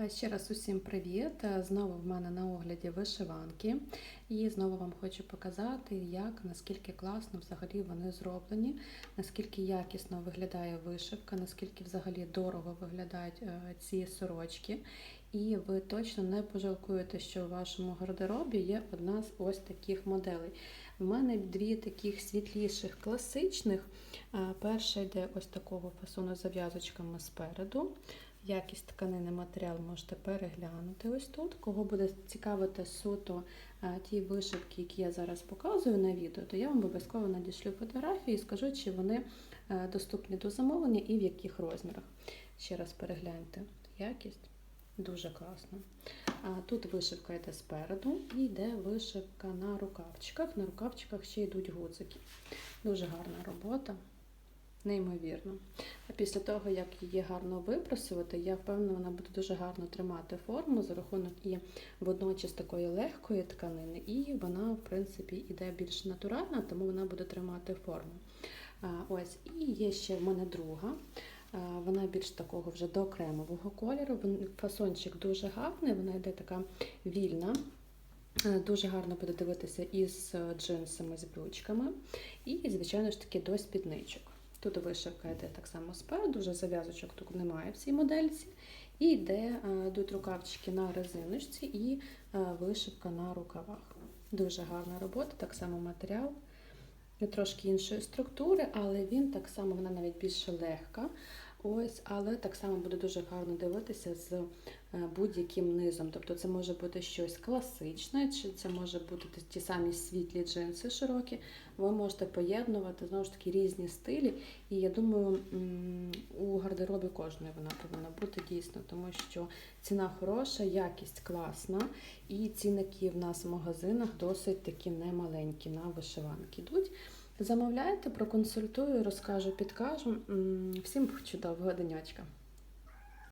Е, Ще раз усім привіт! Е, Знову в мене на огляді вишиванки. І знову вам хочу показати, як наскільки класно взагалі вони зроблені, наскільки якісно виглядає вишивка, наскільки взагалі дорого виглядають е, ці сорочки. І ви точно не пожалкуєте, що у вашому гардеробі є одна з ось таких моделей. У мене дві таких світліших класичних. Перша йде ось такого фасону з зав'язочками спереду. Якість тканини матеріал можете переглянути ось тут. Кого буде цікавити суто е, ті вишивки, які я зараз показую на відео, то я вам обов'язково надішлю фотографії і скажу, чи вони е, доступні до замовлення і в яких розмірах. Ще раз перегляньте якість. Дуже класно. Тут вишивка йде спереду і йде вишивка на рукавчиках. На рукавчиках ще йдуть гудзики. Дуже гарна робота. Неймовірно. А після того, як її гарно випросувати, я впевнена, вона буде дуже гарно тримати форму за рахунок і водночас такої легкої тканини, і вона, в принципі, іде більш натуральна, тому вона буде тримати форму. Ось, і є ще в мене друга. Вона більш такого вже до кремового кольору. Фасончик дуже гарний, вона йде така вільна. Дуже гарно буде дивитися із е, джинсами, з брючками. І, звичайно ж таки, до спідничок. Тут вишивка йде так само спереду, вже зав'язочок тут немає в цій модельці. І йде е, йдуть рукавчики на резиночці і е, вишивка на рукавах. Дуже гарна робота, так само матеріал. Трошки іншої структури, але він так само, вона навіть більше легка. Ось, але так само буде дуже гарно дивитися з е, будь-яким низом. Тобто це може бути щось класичне, чи це може бути ті- самі світлі джинси широкі. Ви можете поєднувати знову ж таки різні стилі. І я думаю, у гардеробі кожної вона повинна бути дійсно, тому що ціна хороша, якість класна, і цінники в нас в магазинах досить такі немаленькі на вишиванки йдуть. Замовляйте, проконсультую, розкажу, підкажу. Всім чудового денечка.